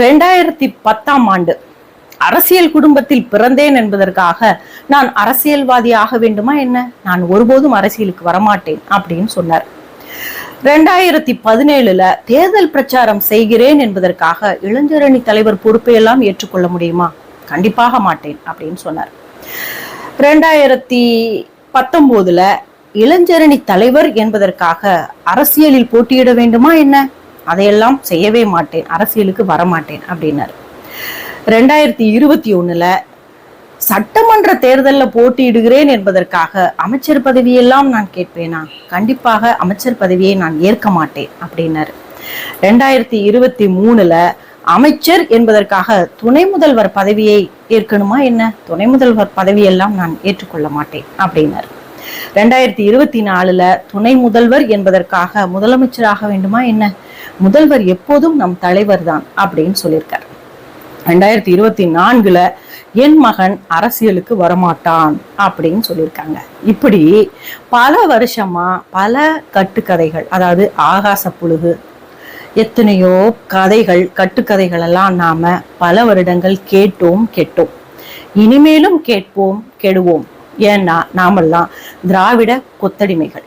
ரெண்டாயிரத்தி பத்தாம் ஆண்டு அரசியல் குடும்பத்தில் பிறந்தேன் என்பதற்காக நான் அரசியல்வாதி ஆக வேண்டுமா என்ன? நான் ஒருபோதும் அரசியலுக்கு வரமாட்டேன் அப்படின்னு சொன்னார். ரெண்டாயிரத்தி பதினேழுல தேர்தல் பிரச்சாரம் செய்கிறேன் என்பதற்காக இளைஞரணி தலைவர் பொறுப்பையெல்லாம் ஏற்றுக்கொள்ள முடியுமா? கண்டிப்பாக மாட்டேன் அப்படின்னு சொன்னார். ரெண்டாயிரத்தி பத்தொன்பதுல இளைஞரணி தலைவர் என்பதற்காக அரசியலில் போட்டியிட வேண்டுமா என்ன? அதையெல்லாம் செய்யவே மாட்டேன் அரசியலுக்கு வரமாட்டேன் அப்படின்னாரு. ரெண்டாயிரத்தி இருபத்தி ஒண்ணுல சட்டமன்ற தேர்தலில் போட்டியிடுகிறேன் என்பதற்காக அமைச்சர் பதவியெல்லாம் நான் கேட்பேனா? கண்டிப்பாக அமைச்சர் பதவியை நான் ஏற்க மாட்டேன் அப்படின்னாரு. ரெண்டாயிரத்தி இருபத்தி மூணுல அமைச்சர் என்பதற்காக துணை முதல்வர் பதவியை ஏற்கணுமா என்ன? துணை முதல்வர் பதவியெல்லாம் நான் ஏற்றுக்கொள்ள மாட்டேன் அப்படின்னாரு. ரெண்டாயிரத்தி இருபத்தி நாலுல துணை முதல்வர் என்பதற்காக முதலமைச்சராக வேண்டுமா என்ன? முதல்வர் எப்போதும் நம் தலைவர் தான் அப்படின்னு சொல்லியிருக்கார். ரெண்டாயிரத்தி இருபத்தி நான்குல என் மகன் அரசியலுக்கு வரமாட்டான் அப்படின்னு சொல்லியிருக்காங்க. இப்படி பல வருஷமா பல கட்டுக்கதைகள் அதாவது ஆகாச புழுகு எத்தனையோ கதைகள் கட்டுக்கதைகள் எல்லாம் நாம பல வருடங்கள் கேட்டோம் கெட்டோம். இனிமேலும் கேட்போம் கெடுவோம். ஏன்னா நாமெல்லாம் திராவிட கொத்தடிமைகள்.